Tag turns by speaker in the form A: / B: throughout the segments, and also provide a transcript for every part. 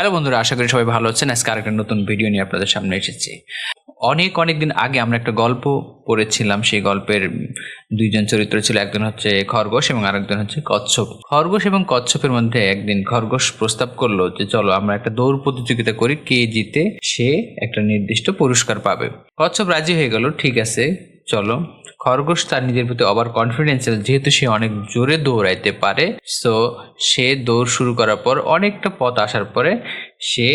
A: Hello বন্ধুরা, আশা করি সবাই ভালো আছেন। আজকে আরেকটা নতুন ভিডিও নিয়ে আপনাদের সামনে এসেছি। অনেক অনেক দিন আগে আমরা একটা গল্প পড়েছিলাম। সেই গল্পের দুইজন চরিত্র ছিল, একজন হচ্ছে খরগোশ এবং আরেকজন হচ্ছে কচ্ছপ। খরগোশ এবং কচ্ছপের মধ্যে একদিন খরগোশ প্রস্তাব করল যে, চলো আমরা একটা দৌড় প্রতিযোগিতা করি, কে জিতে সে একটা নির্দিষ্ট পুরস্কার পাবে। কচ্ছপ রাজি হয়ে গেল, ঠিক আছে চলো। খরগোশ তার নিজের প্রতি ওভার কনফিডেন্সিয়াল যেহেতু সে অনেক জোরে দৌড়াইতে পারে সো সে দৌড় শুরু করার পর অনেকটা পথ আসার পরে সে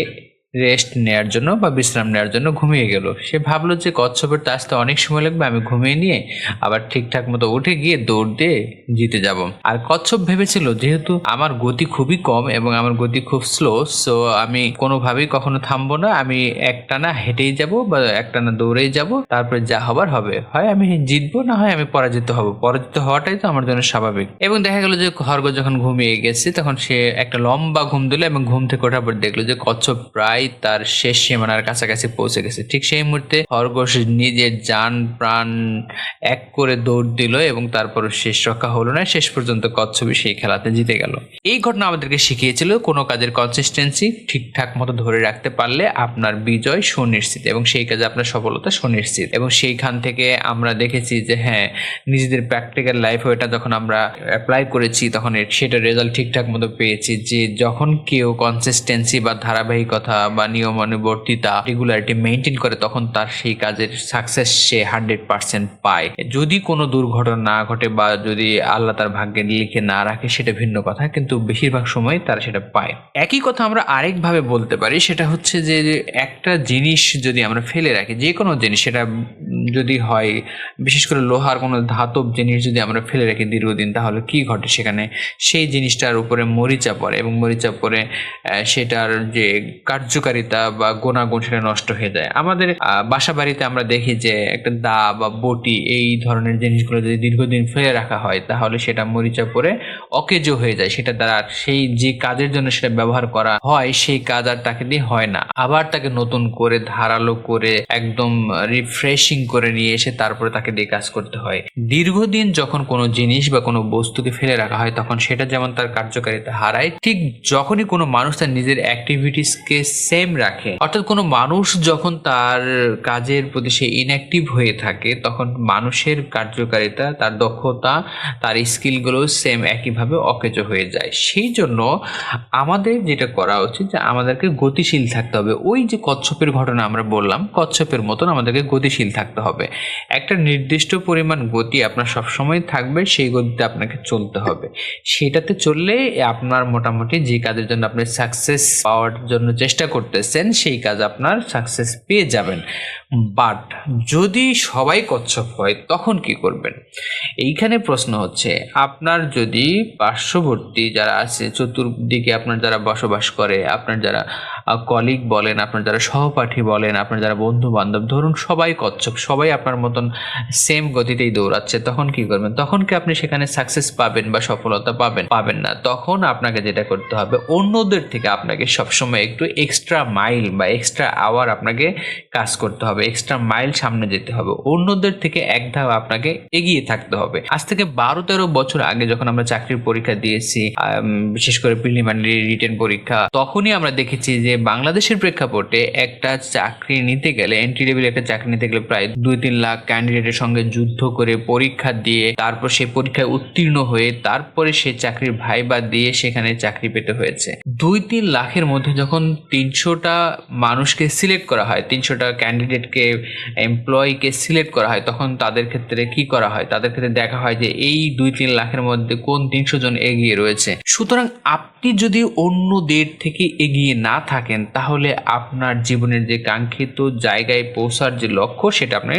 A: রেস্ট নেওয়ার জন্য বা বিশ্রাম নেওয়ার জন্য ঘুমিয়ে গেল। সে ভাবলো যে কচ্ছপের তো আসতে অনেক সময় লাগবে, আমি ঘুমিয়ে নিয়ে আবার ঠিকঠাক মতো উঠে গিয়ে দৌড় দিয়ে জিতে যাব। আর কচ্ছপ ভেবেছিল, যেহেতু আমার গতি খুবই কম এবং আমার গতি খুব স্লো সো আমি কোনোভাবেই কখনো থামবো না। আমি একটানা হেঁটেই যাব বা একটানা দৌড়েই যাব, তারপরে যা হবার হবে। হয় আমি জিতবো, না হয় আমি পরাজিত হব। পরাজিত হওয়াটাই তো আমার জন্য স্বাভাবিক। এবং দেখা গেল যে খরগোশ যখন ঘুমিয়ে গেছে, তখন সে একটা লম্বা ঘুম দিল এবং ঘুম থেকে ওঠার পর দেখল যে কচ্ছপ প্রায় তার শেষ সীমানার কাছাকাছি পৌঁছে গেছে। ঠিক সেই মুহূর্তে খরগোশ নিজের যান প্রাণ এক করে দৌড় দিল এবং তারপর শেষ রক্ষা হলো না। শেষ পর্যন্ত কচ্ছপই সেই খেলাতে জিতে গেল। এই ঘটনা আমাদেরকে শিখিয়েছিল, কোনো কাজের কনসিস্টেন্সি ঠিকঠাক মতো ধরে রাখতে পারলে আপনার বিজয় সুনিশ্চিত এবং সেই কাজে আপনার সফলতা সুনিশ্চিত। এবং সেইখান থেকে আমরা দেখেছি যে হ্যাঁ নিজেদের প্র্যাকটিক্যাল লাইফে এটা যখন আমরা অ্যাপ্লাই করেছি, তখন সেটা রেজাল্ট ঠিকঠাক মতো পেয়েছি যে, যখন কেউ কনসিস্টেন্সি বা ধারাবাহিকতা বা নিয়মানুবর্তিতা রেগুলারিটি মেনটেন করে, তখন তার সেই কাজের সাকসেস সে হান্ড্রেড পার্সেন্ট পায়। যদি কোনো দুর্ঘটনা না ঘটে বা যদি আল্লাহ তার ভাগ্যে লিখে না রাখে, সেটা ভিন্ন কথা, কিন্তু বেশিরভাগ সময় তারা সেটা পায়। একই কথা আমরা আরেকভাবে বলতে পারি, সেটা হচ্ছে যে একটা জিনিস যদি আমরা ফেলে রাখি, যে কোনো জিনিস, সেটা যদি হয়, বিশেষ করে লোহার কোনো ধাতব জিনিস যদি আমরা ফেলে রাখি দীর্ঘদিন, তাহলে কি ঘটে সেখানে? সেই জিনিসটার উপরে মরিচা পড়ে এবং মরিচা পড়ে সেটার যে কার্যকারিতা বা গুণাগুণ সেটা নষ্ট হয়ে যায়। আমাদের বাসা বাড়িতে আমরা দেখি যে একটা দা বা বটি এই ধরনের জিনিসগুলো যদি দীর্ঘদিন ফেলে রাখা হয়, তাহলে সেটা মরিচা পড়ে অকেজো হয়ে যায়। সেটা দ্বারা সেই যে কাজের জন্য সেটা ব্যবহার করা হয়, সেই কাজ আর তাকে দিয়ে হয় না। আবার তাকে নতুন করে ধারালো করে একদম রিফ্রেশিং করে নিয়ে এসে তারপরে তাকে দিয়ে কাজ করতে হয়। দীর্ঘদিন যখন কোনো জিনিস বা কোনো বস্তুকে ফেলে রাখা হয়, তখন সেটা যেমন তার কার্যকারিতা হারায়, ঠিক যখনই কোনো মানুষ তার নিজের অ্যাক্টিভিটিসকে সেম রাখে। অর্থাৎ কোনো মানুষ যখন তার কাজের প্রতি সে ইনঅ্যাক্টিভ হয়ে থাকে, তখন মানুষের কার্যকারিতা, তার দক্ষতা, তার স্কিলগুলো সেম একইভাবে অকেজো হয়ে যায়। সেই জন্য আমাদের যেটা করা উচিত যে আমাদেরকে গতিশীল থাকতে হবে। ওই যে কচ্ছপের ঘটনা আমরা বললাম, কচ্ছপের মতন আমাদেরকে গতিশীল থাকতে হবে। একটা নির্দিষ্ট পরিমাণ গতি আপনার সবসময় থাকবে, সেই গতিতে আপনাকে চলতে হবে। সেটাতে চললে আপনার মোটামুটি যে কাজের জন্য আপনি সাকসেস পাওয়ার জন্য চেষ্টা করতেছেন, সেই কাজ আপনার সাকসেস পেয়ে যাবেন। বাট যদি সবাই কচ্ছপ হয়, তখন কি করবেন? এইখানে প্রশ্ন হচ্ছে, আপনার যদি পার্শ্ববর্তী যারা আছে, চতুর্দিকে আপনার যারা বসবাস করে, আপনার যারা কলিগ বলেন, আপনার যারা সহপাঠী বলেন, আপনার যারা বন্ধু বান্ধব ধরুন সবাই কচ্ছপ, সবাই আপনার মতন সেম গতিতেই দৌড়াচ্ছে, তখন কি করবেন? তখন কি আপনি সেখানে সাকসেস পাবেন বা সফলতা পাবেন? পাবেন না। তখন আপনাকে যেটা করতে হবে, অন্যদের থেকে আপনাকে সবসময় একটু এক্সট্রা মাইল বা এক্সট্রা আওয়ার আপনাকে কাজ করতে হবে এক্সট্রা মাইল সামনে যেতে হবে। অন্যদের থেকে এক ধাপ আপনাকে এগিয়ে থাকতে হবে। আজ থেকে বারো তেরো বছর আগে যখন আমরা চাকরির পরীক্ষা দিয়েছি বিশেষ করে প্রিলিমিনারি রিটেন পরীক্ষা, তখনই আমরা দেখেছি যে বাংলাদেশের প্রেক্ষাপটে একটা চাকরি নিতে গেলে এন্ট্রি লেভেল একটা চাকরি নিতে গেলে প্রায় দুই তিন লাখ ক্যান্ডিডেটের সঙ্গে যুদ্ধ করে পরীক্ষা দিয়ে, তারপর সে পরীক্ষায় উত্তীর্ণ হয়ে তারপরে সে চাকরির ভাইবা দিয়ে সেখানে চাকরি পেতে হয়েছে। দুই তিন লাখের মধ্যে যখন তিনশোটা মানুষকে সিলেক্ট করা হয়, তিনশোটা ক্যান্ডিডেটকে এমপ্লয়িকে সিলেক্ট করা হয়, তখন তাদের ক্ষেত্রে কি করা হয়? তাদের ক্ষেত্রে দেখা হয় যে এই দুই তিন লাখের মধ্যে কোন তিনশো জন এগিয়ে রয়েছে। সুতরাং আপনি যদি অন্যদের থেকে এগিয়ে না থাকেন তাহলে আপনার জীবনের যে কাঙ্ক্ষিত জায়গায় পৌঁছার যে লক্ষ্য, সেটা আপনি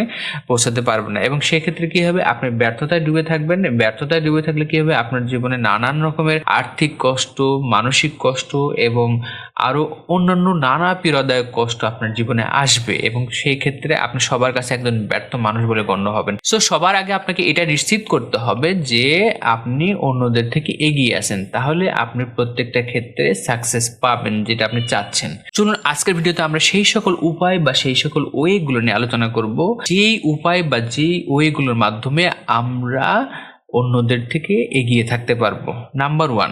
A: পৌঁছাতে পারবেন না। এবং সেক্ষেত্রে কি হবে? আপনি ব্যর্থতায় ডুবে থাকবেন। ব্যর্থতায় ডুবে থাকলে কি হবে? আপনার জীবনে নানান রকমের আর্থিক কষ্ট, মানসিক কষ্ট এবং আরও অন্যান্য নানা পীড়াদায়ক কষ্ট আপনার জীবনে আসবে এবং সেই ক্ষেত্রে আপনি সবার কাছে একজন ব্যর্থ মানুষ বলে গণ্য হবেন। সো সবার আগে আপনাকে এটা নিশ্চিত করতে হবে যে আপনি অন্যদের থেকে এগিয়ে আছেন। তাহলে আপনি প্রত্যেকটা ক্ষেত্রে সাকসেস পাবেন, যেটা আপনি চাচ্ছেন। চলুন আজকের ভিডিওতে আমরা সেই সকল উপায় বা সেই সকল ওয়েগুলো নিয়ে আলোচনা করব। যেই উপায় বা যেই ওয়েগুলোর মাধ্যমে আমরা অন্যদের থেকে এগিয়ে থাকতে পারব। নাম্বার ওয়ান,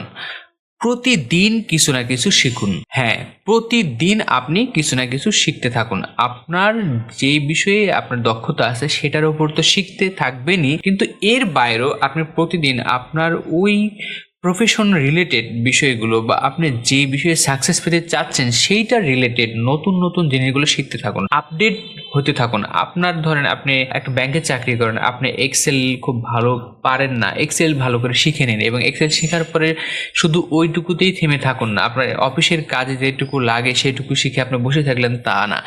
A: প্রতিদিন কিছু না কিছু শিখুন। হ্যাঁ প্রতিদিন আপনি কিছু না কিছু শিখতে থাকুন। আপনার যে বিষয়ে আপনার দক্ষতা আছে সেটার উপর তো শিখতে থাকবেনই। কিন্তু এর বাইরেও আপনি প্রতিদিন আপনার ওই প্রফেশন রিলেটেড বিষয়গুলো বা আপনি যে বিষয়ে সাকসেস পেতে চাচ্ছেন, সেইটা রিলেটেড নতুন নতুন জিনিসগুলো শিখতে থাকুন আপডেট হতে থাকুন। আপনার ধরেন আপনি একটা ব্যাংকে চাকরি করেন, আপনি এক্সেল খুব ভালো পারেন না এক্সেল ভালো করে শিখে নিন এবং এক্সেল শেখার পরে শুধু ওইটুকুতেই থেমে থাকুন না। আপনার অফিসের কাজে যেটুকু লাগে, সেটুকু শিখে আপনি বসে থাকলেন তা না।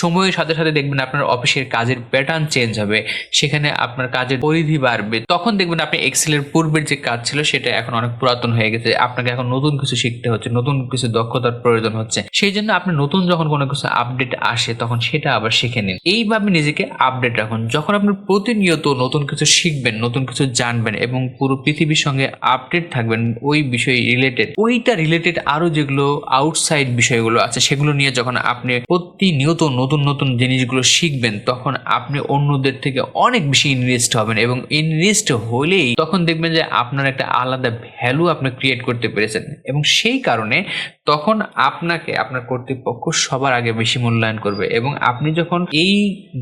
A: সময়ের সাথে সাথে দেখবেন আপনার অফিসের কাজের প্যাটার্ন চেঞ্জ হবে, সেখানে আপনার কাজের পরিধি বাড়বে। তখন দেখবেন আপনি এক্সেলের পূর্বের যে কাজ ছিল, সেটা এখন অনেক পুরাতন হয়ে গেছে, আপনাকে এখন নতুন কিছু শিখতে হচ্ছে, নতুন কিছু দক্ষতার প্রয়োজন হচ্ছে। সেই জন্য আপনি নতুন যখন কোনো কিছু আপডেট আসে, তখন সেটা আবার শিখে নিন। এইভাবে নিজেকে আপডেট রাখুন। যখন আপনি প্রতিনিয়ত নতুন কিছু শিখবেন, নতুন কিছু জানবেন এবং পুরো পৃথিবীর সঙ্গে আপডেট থাকবেন, ওই বিষয় রিলেটেড ওইটা রিলেটেড আরও যেগুলো আউটসাইড বিষয়গুলো আছে, সেগুলো নিয়ে যখন আপনি প্রতিনিয়ত নতুন নতুন জিনিসগুলো শিখবেন, তখন আপনি অন্যদের থেকে অনেক বেশি ইনভেস্ট হবেন এবং ইনভেস্ট হলেই তখন দেখবেন যে আপনার একটা আলাদা ভ্যালু আপনি ক্রিয়েট করতে পেরেছেন। এবং সেই কারণে তখন আপনাকে, আপনার কর্তৃপক্ষ সবার আগে বেশি মূল্যায়ন করবে। এবং আপনি যখন এই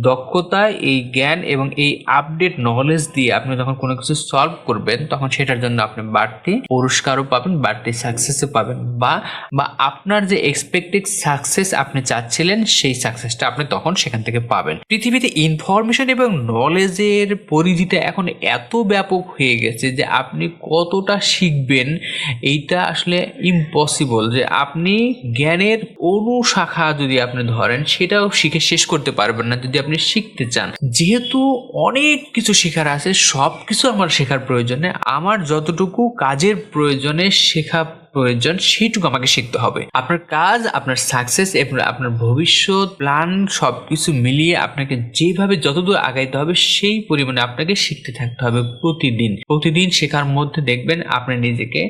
A: দক্ষতা এই জ্ঞান এবং এই আপডেট নলেজ দিয়ে আপনি যখন কোনো কিছু সলভ করবেন, তখন সেটার জন্য আপনি বাড়তি পুরস্কারও পাবেন, বাড়তি সাকসেসও পাবেন। বা বা আপনার যে এক্সপেক্টেড সাকসেস আপনি চাচ্ছিলেন, সেই সাকসেসটা আপনি তখন সেখান থেকে পাবেন। পৃথিবীতে ইনফরমেশন এবং নলেজের পরিধিটা এখন এত ব্যাপক হয়ে গেছে যে আপনি কতটা শিখবেন, এইটা আসলে ইম্পসিবল যে আপনি জ্ঞানের অনুশাখা যদি আপনি ধরেন, সেটাও শিখে শেষ করতে পারবেন না যদি আপনি শিখতে চান। যেহেতু অনেক কিছু শেখার আছে সব কিছু আমার শেখার প্রয়োজনে। আমার যতটুকু কাজের প্রয়োজনে শেখা প্রয়োজন, সেইটুকু আমাকে শিখতে হবে। আপনার কাজ, আপনার সাকসেস এবং আপনার ভবিষ্যৎ প্ল্যান সব কিছু মিলিয়ে আপনাকে যেভাবে যতদূর আগাইতে হবে, সেই পরিমাণে আপনাকে শিখতে থাকতে হবে প্রতিদিন। প্রতিদিন শেখার মধ্যে দেখবেন আপনি নিজেকে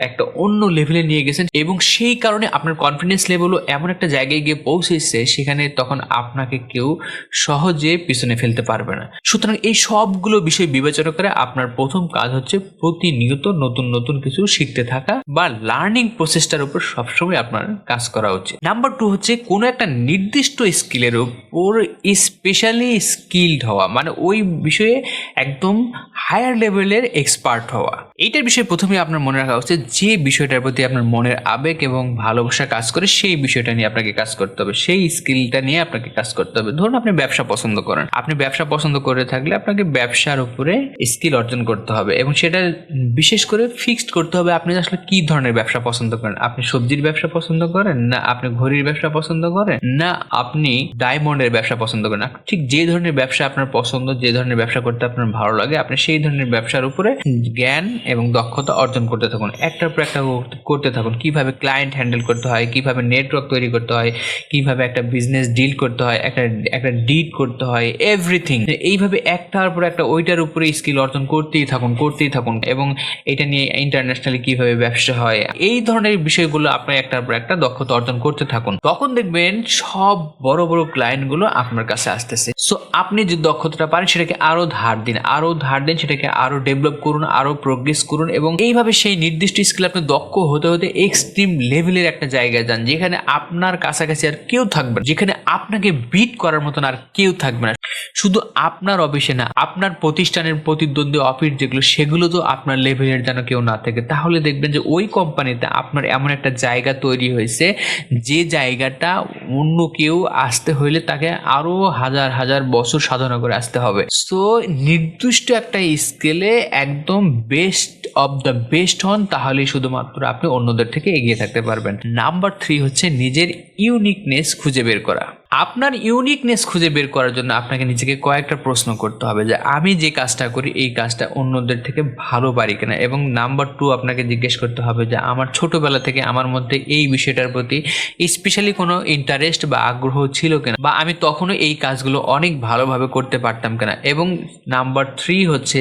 A: একটা অন্য লেভেলে নিয়ে গেছেন এবং সেই কারণে আপনার কনফিডেন্স লেভেলও এমন একটা জায়গায় গিয়ে পৌঁছেছে সেখানে তখন আপনাকে কেউ সহজে পিছনে ফেলতে পারবে না। সুতরাং এই সবগুলো বিষয় বিবেচনা করে আপনার প্রথম কাজ হচ্ছে প্রতিনিয়ত নতুন নতুন কিছু শিখতে থাকা বা লার্নিং প্রসেসটার উপর সবসময় আপনার কাজ করা উচিত। নাম্বার টু হচ্ছে কোনো একটা নির্দিষ্ট স্কিলের উপর স্পেশালি স্কিল্ড হওয়া। মানে ওই বিষয়ে একদম হায়ার লেভেলের এক্সপার্ট হওয়া। এইটার বিষয়ে প্রথমে আপনার মনে রাখা উচিত, যে বিষয়টার প্রতি আপনার মনের আবেগ এবং ভালোবাসা কাজ করে, সেই বিষয়টা নিয়ে আপনাকে কাজ করতে হবে, সেই স্কিলটা নিয়ে আপনাকে কাজ করতে হবে। ধরুন আপনি ব্যবসা পছন্দ করেন। আপনি ব্যবসা পছন্দ করে থাকলে আপনাকে ব্যবসার উপরে স্কিল অর্জন করতে হবে এবং সেটা বিশেষ করে ফিক্সড করতে হবে আপনি আসলে কি ধরনের ব্যবসা পছন্দ করেন। আপনি সবজির ব্যবসা পছন্দ করেন, না আপনি ঘড়ির ব্যবসা পছন্দ করেন, না আপনি ডায়মন্ডের ব্যবসা পছন্দ করেন। ঠিক যে ধরনের ব্যবসা আপনার পছন্দ, যে ধরনের ব্যবসা করতে আপনার ভালো লাগে, আপনি সেই ধরনের ব্যবসার উপরে জ্ঞান এবং দক্ষতা অর্জন করতে থাকুন। একটার পর একটা করতে থাকুন। কীভাবে ক্লায়েন্ট হ্যান্ডেল করতে হয়, কীভাবে নেটওয়ার্ক তৈরি করতে হয়, কীভাবে একটা বিজনেস ডিল করতে হয়, একটা একটা ডিড করতে হয় এভরিথিং এইভাবে একটার পর একটা, ওইটার উপরে স্কিল অর্জন করতেই থাকুন করতেই থাকুন এবং এটা নিয়ে ইন্টারন্যাশনালি কীভাবে ব্যবসা হয়, এই ধরনের বিষয়গুলো আপনি একটার পর একটা দক্ষতা অর্জন করতে থাকুন। তখন দেখবেন সব বড় বড় ক্লায়েন্টগুলো আপনার কাছে আসতেছে। সো আপনি যে দক্ষতাটা পারেন সেটাকে আরও ধার দিন, আরও ধার দিন সেটাকে আরও ডেভেলপ করুন, আরও প্রোগ্রেস করুন এবং এইভাবে সেই নির্দিষ্ট স্কিল আপনি দক্ষ হতে হতে এক্সট্রিম লেভেলের একটা জায়গায় যান যেখানে আপনার কাছাকাছি আর কেউ থাকবে না, যেখানে আপনাকে বিট করার মতন আর কেউ থাকবে না। শুধু আপনার অফিসে না, আপনার প্রতিষ্ঠানের প্রতিদ্বন্দ্বী অফিস যেগুলো, সেগুলো তো আপনার লেভেলের যেন কেউ না থাকে। তাহলে দেখবেন যে ওই কোম্পানিতে আপনার এমন একটা জায়গা তৈরি হয়েছে, যে জায়গাটা অন্য কেউ আসতে হইলে তাকে আরও হাজার হাজার বছর সাধনা করে আসতে হবে। সো নির্দিষ্ট একটা স্কেলে একদম বেস্ট অফ দ্য বেস্ট হন, তাহলেই শুধুমাত্র আপনি অন্যদের থেকে এগিয়ে থাকতে পারবেন। নাম্বার থ্রি হচ্ছে নিজের ইউনিকনেস খুঁজে বের করা। আপনার ইউনিকনেস খুঁজে বের করার জন্য আপনাকে নিজেকে কয়েকটা প্রশ্ন করতে হবে যে আমি যে কাজটা করি, এই কাজটা অন্যদের থেকে ভালো পারি কিনা? এবং নাম্বার টু আপনাকে জিজ্ঞেস করতে হবে যে আমার ছোটবেলা থেকে আমার মধ্যে এই বিষয়টার প্রতি স্পেশালি কোনো ইন্টারেস্ট বা আগ্রহ ছিল কিনা? বা আমি তখনও এই কাজগুলো অনেক ভালোভাবে করতে পারতাম কিনা? এবং নাম্বার থ্রি হচ্ছে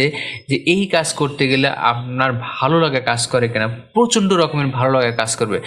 A: যে এই কাজ করতে গেলে আপনার ভালো লাগা কাজ করে কিনা? প্রচণ্ড রকমের ভালো লাগা কাজ করবে।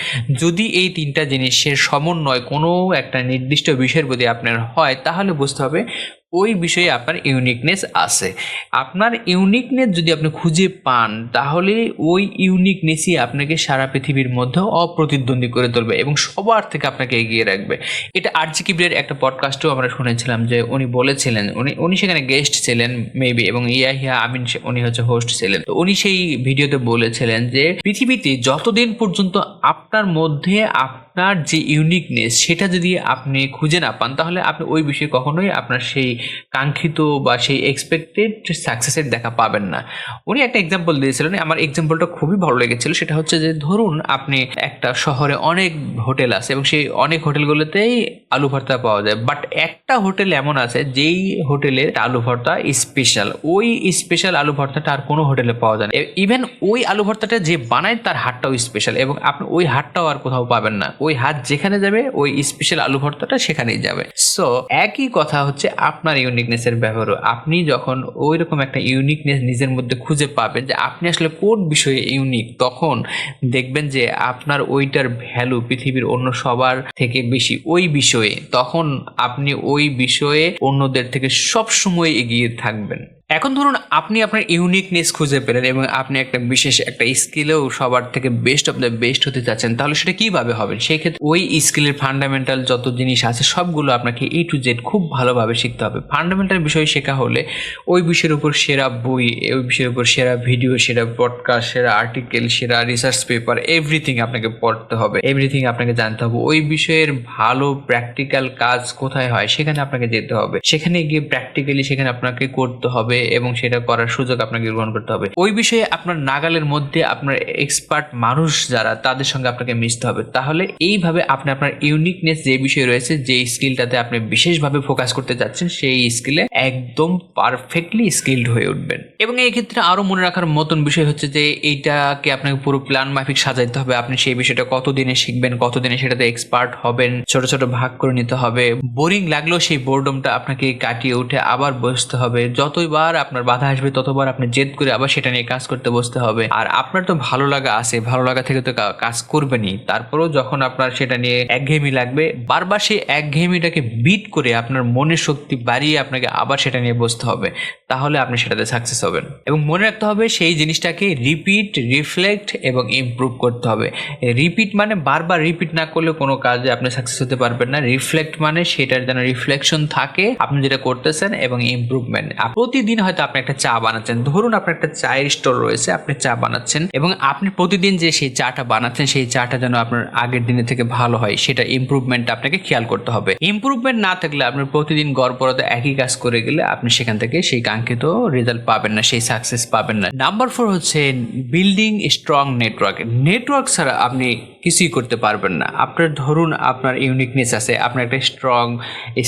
A: যদি এই তিনটা জিনিসের সমন্বয় কোনো একটা নির্দিষ্ট বিষয়ের প্রতি আপনার হয়, তাহলে বুঝতে হবে ওই বিষয়ে আপনার ইউনিকনেস আছে। আপনার ইউনিকনেস যদি আপনি খুঁজে পান, তাহলে ওই ইউনিকনেসই আপনাকে সারা পৃথিবীর মধ্যে অপ্রতিদ্বন্দ্বী করে তুলবে এবং সবার থেকে আপনাকে এগিয়ে রাখবে। এটা আর আরজি কিবরিয়ার একটা পডকাস্টেও আমরা শুনেছিলাম যে উনি বলেছিলেন, উনি উনি সেখানে গেস্ট ছিলেন মেবি এবং ইয়াহিয়া আমিন সে- উনি হচ্ছে হোস্ট ছিলেন। তো উনি সেই ভিডিওতে বলেছিলেন যে পৃথিবীতে যতদিন পর্যন্ত আপনার মধ্যে আপনার যে ইউনিকনেস সেটা যদি আপনি খুঁজে না পান, তাহলে আপনি ওই বিষয়ে কখনোই আপনার সেই কাঙ্ক্ষিত বা সেই এক্সপেক্টেড সাকসেসের দেখা পাবেন না। উনি একটা এক্সাম্পল দিয়েছিলেন, আমার এক্সাম্পলটা খুবই ভালো লেগেছিল। সেটা হচ্ছে যে, ধরুন আপনি একটা শহরে অনেক হোটেল আছে এবং সেই অনেক হোটেলগুলোতেই আলু ভর্তা পাওয়া যায় বাট একটা হোটেল এমন আছে যেই হোটেলের আলু ভর্তা স্পেশাল ওই স্পেশাল আলু ভর্তাটা আর কোনো হোটেলে পাওয়া যায় না। ইভেন ওই আলু ভর্তাটা যে বানায়, তার হাটটাও স্পেশাল এবং আপনি ওই হাটটাও আর কোথাও পাবেন না। ওই হাত যেখানে যাবে, ওই স্পেশাল আলু ভর্তাটা সেখানেই যাবে। সো একই কথা হচ্ছে আপনার ইউনিকনেসের ব্যবহারও। আপনি যখন ওই রকম একটা ইউনিকনেস নিজের মধ্যে খুঁজে পাবেন যে আপনি আসলে কোন বিষয়ে ইউনিক তখন দেখবেন যে আপনার ওইটার ভ্যালু পৃথিবীর অন্য সবার থেকে বেশি ওই বিষয়ে। তখন আপনি ওই বিষয়ে অন্যদের থেকে সব সময় এগিয়ে থাকবেন। এখন ধরুন আপনি আপনার ইউনিকনেস খুঁজে পেলেন এবং আপনি একটা বিশেষ একটা স্কিলেও সবার থেকে বেস্ট অফ দ্য বেস্ট হতে চাচ্ছেন তাহলে সেটা কীভাবে হবে? সেই ক্ষেত্রে ওই স্কিলের ফান্ডামেন্টাল যত জিনিস আছে, সবগুলো আপনাকে এ টু জেড খুব ভালোভাবে শিখতে হবে। ফান্ডামেন্টাল বিষয় শেখা হলে ওই বিষয়ের উপর সেরা বই, ওই বিষয়ের উপর সেরা ভিডিও সেরা পডকাস্ট সেরা আর্টিকেল সেরা রিসার্চ পেপার এভরিথিং আপনাকে পড়তে হবে। এভরিথিং আপনাকে জানতে হবে। ওই বিষয়ের ভালো প্র্যাকটিক্যাল কাজ কোথায় হয়, সেখানে আপনাকে যেতে হবে। সেখানে গিয়ে প্র্যাকটিক্যালি সেখানে আপনাকে করতে হবে এবং সেটা করার সুযোগ আপনাকে গ্রহণ করতে হবে। ওই বিষয়ে আপনার নাগালের মধ্যে আপনার এক্সপার্ট মানুষ যারা, তাদের সঙ্গে আপনাকে মিশতে হবে। তাহলে এইভাবে আপনি আপনার ইউনিকনেস যে বিষয় রয়েছে, যে স্কিলটাতে আপনি বিশেষভাবে ফোকাস করতে যাচ্ছেন, সেই স্কিলে একদম পারফেক্টলি স্কিলড হয়ে উঠবেন। এবং এই ক্ষেত্রে আরও মনে রাখার মতন বিষয় হচ্ছে যে, এইটাকে আপনাকে পুরো প্ল্যান মাফিক সাজাইতে হবে। আপনি সেই বিষয়টা কতদিনে শিখবেন, কতদিনে সেটাতে এক্সপার্ট হবেন, ছোট ছোট ভাগ করে নিতে হবে। বোরিং লাগলেও সেই বোর্ডমটা আপনাকে কাটিয়ে উঠে আবার বসতে হবে। যতবার আপনার বাধা আসবে, ততবার আপনি জেদ করে আবার সেটা নিয়ে কাজ করতে বসতে হবে। আর আপনার তো ভালো লাগা আছে, ভালো লাগা থেকে তো কাজ করবেনই। তারপরেও যখন আপনার সেটা নিয়ে একঘেয়েমি লাগবে, বারবার সেই একঘেয়েমিটাকে বিট করে আপনার মনের শক্তি বাড়িয়ে আপনাকে আবার সেটা নিয়ে বসতে হবে। তাহলে আপনি সেটাতে সাকসেস হবেন। এবং মনে রাখতে হবে, সেই জিনিসটাকে রিপিট রিফ্লেক্ট এবং ইমপ্রুভ করতে হবে। রিপিট মানে বারবার রিপিট না করলে কোনো কাজে আপনি সাকসেস হতে পারবেন না। রিফ্লেক্ট মানে সেটার যেন রিফ্লেকশন থাকে, আপনি যেটা করতেছেন এবং ইমপ্রুভমেন্ট প্রতিদিন হয়তো আপনি একটা চা বানাচ্ছেন। ধরুন আপনার একটা চায়ের স্টোর রয়েছে, আপনি চা বানাচ্ছেন এবং আপনি প্রতিদিন যে সেই চাটা বানাচ্ছেন, সেই চাটা যেন আপনার আগের দিনের থেকে ভালো হয়, সেটা ইমপ্রুভমেন্ট আপনাকে খেয়াল করতে হবে। ইমপ্রুভমেন্ট না থাকলে আপনি প্রতিদিন গড়পড়াতে একই কাজ করে গেলে আপনি সেখান থেকে সেই কাঙ্ক্ষিত রেজাল্ট পাবেন না, সেই সাকসেস পাবেন না। নাম্বার ফোর হচ্ছে বিল্ডিং স্ট্রং নেটওয়ার্ক নেটওয়ার্ক ছাড়া আপনি কিছুই করতে পারবেন না। আপনার ধরুন আপনার ইউনিকনেস আছে, আপনার একটা স্ট্রং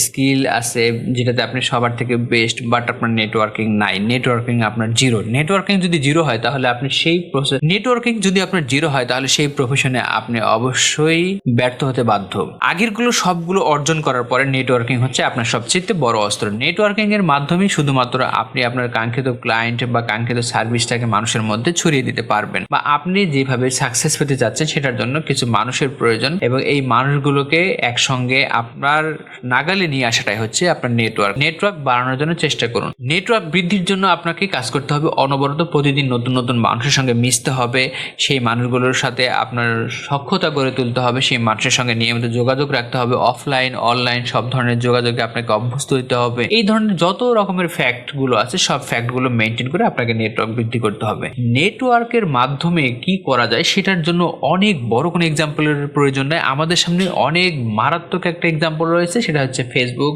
A: স্কিল আছে, যেটাতে আপনি সবার থেকে বেস্ট বাট আপনার নেটওয়ার্কিং নাই নেটওয়ার্কিং আপনার জিরো নেটওয়ার্কিং যদি জিরো হয়, তাহলে আপনি সেই প্রসেস নেটওয়ার্কিং যদি আপনার জিরো হয়, তাহলে সেই প্রফেশনে আপনি অবশ্যই ব্যর্থ হতে বাধ্য। আগেরগুলো সবগুলো অর্জন করার পরে নেটওয়ার্কিং হচ্ছে আপনার সবচেয়ে বড় অস্ত্র। নেটওয়ার্কিং এর মাধ্যমে শুধুমাত্র আপনি আপনার কাঙ্ক্ষিত ক্লায়েন্ট বা কাঙ্ক্ষিত সার্ভিসটাকে মানুষের মধ্যে ছড়িয়ে দিতে পারবেন বা আপনি যেভাবে সাকসেস পেতে যাচ্ছেন সেটার জন্য কিছু মানুষের প্রয়োজন এবং এই মানুষগুলোকে একসঙ্গে আপনার নাগালে নিয়ে আসাটাই হচ্ছে আপনার নেটওয়ার্ক নেটওয়ার্ক বাড়ানোর জন্য চেষ্টা করুন। নেটওয়ার্ক বৃদ্ধির জন্য আপনাকে কাজ করতে হবে। অনবরত প্রতিদিন নতুন নতুন মানুষের সঙ্গে মিশতে হবে। সেই মানুষগুলোর সাথে আপনার সক্ষতা গড়ে তুলতে হবে। সেই মানুষের সঙ্গে নিয়মিত যোগাযোগ রাখতে হবে। অফলাইন, অনলাইন সব ধরনের যোগাযোগে আপনাকে অভ্যস্ত হতে হবে। এই ধরনের যত রকমের ফ্যাক্টগুলো আছে, সব ফ্যাক্টগুলো মেনটেন করে আপনাকে নেটওয়ার্ক বৃদ্ধি করতে হবে। নেটওয়ার্কের মাধ্যমে কি করা যায়, সেটার জন্য অনেক বড় কোনো এক্সাম্পলের প্রয়োজন নেই। আমাদের সামনে অনেক মারাত্মক একটা এক্সাম্পল রয়েছে, সেটা হচ্ছে ফেসবুক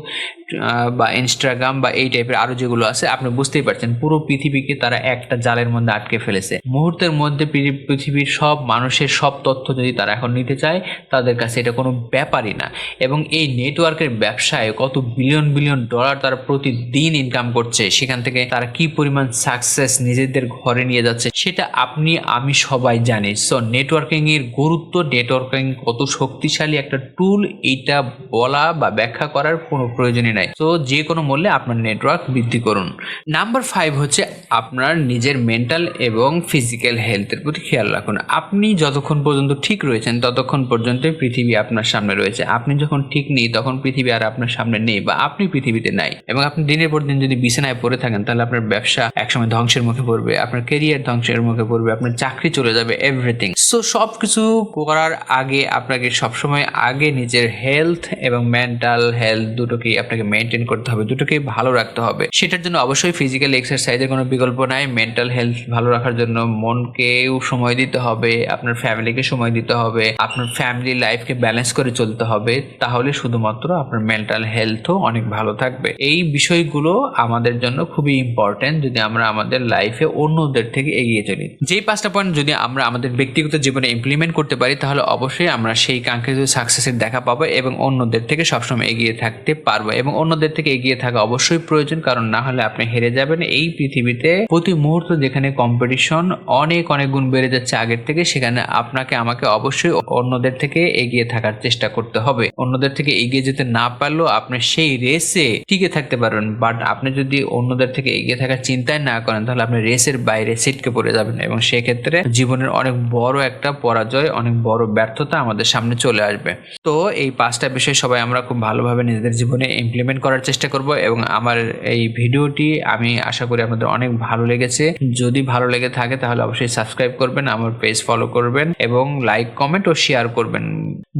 A: বা ইনস্টাগ্রাম বা এই টাইপের আরও যেগুলো আছে, আপনি বুঝতেই পারছেন পুরো পৃথিবীকে তারা একটা জালের মধ্যে আটকে ফেলেছে। মুহূর্তের মধ্যে পৃথিবীর সব মানুষের সব তথ্য যদি তারা এখন নিতে চায়, তাদের কাছে এটা কোনো ব্যাপারই না। এবং এই নেটওয়ার্কের ব্যবসায় কত বিলিয়ন বিলিয়ন ডলার তারা প্রতিদিন ইনকাম করছে, সেখান থেকে তারা কি পরিমাণ সাকসেস নিজেদের ঘরে নিয়ে যাচ্ছে, সেটা আপনি, আমি সবাই জানি। সো নেটওয়ার্কিং এর গুরুত্ব নেটওয়ার্কিং কত শক্তিশালী একটা টুল এটা বলা বা ব্যাখ্যা করার কোনো প্রয়োজনই নাই তো যে কোনো মূল্যে আপনার নেটওয়ার্ক বৃদ্ধি করুন। নাম্বার ফাইভ হচ্ছে আপনার নিজের মেন্টাল এবং ফিজিক্যাল হেলথের প্রতি খেয়াল রাখুন। আপনি যতক্ষণ পর্যন্ত ঠিক রয়েছেন, ততক্ষণ পর্যন্ত পৃথিবী আপনার সামনে রয়েছে। আপনি যখন ঠিক নেই, তখন পৃথিবী আর আপনার সামনে নেই বা আপনি পৃথিবীতে নাই। এবং আপনি দিনের পর দিন যদি বিছানায় পড়ে থাকেন, তাহলে আপনার ব্যবসা একসময় ধ্বংসের মুখে পড়বে, আপনার কেরিয়ার ধ্বংসের মুখে পড়বে, আপনার চাকরি চলে যাবে এভরিথিং সো সব কিছু করার আগে আপনাকে সবসময় আগে নিজের হেলথ এবং মেন্টাল হেলথ দুটোকেই আপনাকে মেনটেন করতে হবে, দুটোকে ভালো রাখতে হবে। সেটার জন্য অবশ্যই ফিজিক্যাল এক্সারসাইজের কোনো বিকল্প নাই মেন্টাল হেলথ ভালো রাখার জন্য মনকেও সময় দিতে হবে, আপনার ফ্যামিলিকে সময় দিতে হবে, আপনার ফ্যামিলি লাইফকে ব্যালেন্স করে চলতে হবে, তাহলে শুধুমাত্র আপনার মেন্টাল হেলথও অনেক ভালো থাকবে। এই বিষয়গুলো আমাদের জন্য খুবই ইম্পর্টেন্ট যদি আমরা আমাদের লাইফে অন্যদের থেকে এগিয়ে চলি। যেই পাঁচটা পয়েন্ট যদি আমরা আমাদের ব্যক্তিগত জীবনে ইমপ্লিমেন্ট করতে পারি, তাহলে অবশ্যই আমরা সেই কাঙ্ক্ষিত সাকসেসের দেখা পাবো এবং অন্যদের থেকে সবসময় এগিয়ে থাকতে পারব এবং অন্যদের থেকে এগিয়ে থাকা অবশ্যই প্রয়োজন, কারণ না হলে আপনি হেরে যাবেন। এই পৃথিবীতে প্রতি মুহূর্ত যেখানে কম্পিটিশন অনেক অনেক গুণ বেড়ে যাচ্ছে আগের থেকে, সেখানে আপনাকে, আমাকে অবশ্যই অন্যদের থেকে এগিয়ে থাকার চেষ্টা করতে হবে। অন্যদের থেকে এগিয়ে যেতে না পারলেও আপনি সেই রেসে টিকে থাকতে পারবেন। বাট আপনি যদি অন্যদের থেকে এগিয়ে থাকার চিন্তাই না করেন, তাহলে আপনি রেসের বাইরে সিটকে পড়ে যাবেন এবং সেক্ষেত্রে জীবনের অনেক বড় একটা পরাজয়, অনেক বড় ব্যর্থতা আমাদের সামনে চলে আসবে। তো এই পাঁচটা বিষয় সবাই আমরা খুব ভালোভাবে নিজেদের জীবনে ইমপ্লিমেন্ট করার চেষ্টা করব এবং আমার এই ভিডিওটি আমি আশা করি আপনাদের অনেক ভালো লেগেছে। যদি ভালো লেগে থাকে তাহলে অবশ্যই সাবস্ক্রাইব করবেন, আমার পেজ ফলো করবেন এবং লাইক কমেন্ট ও শেয়ার করবেন।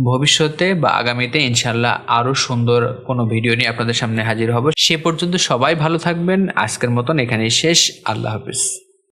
A: ভবিষ্যতে বা আগামীতে ইনশাল্লাহ আরও সুন্দর কোনো ভিডিও নিয়ে আপনাদের সামনে হাজির হব। সে পর্যন্ত সবাই ভালো থাকবেন। আজকের মতন এখানেই শেষ। আল্লাহ হাফিজ।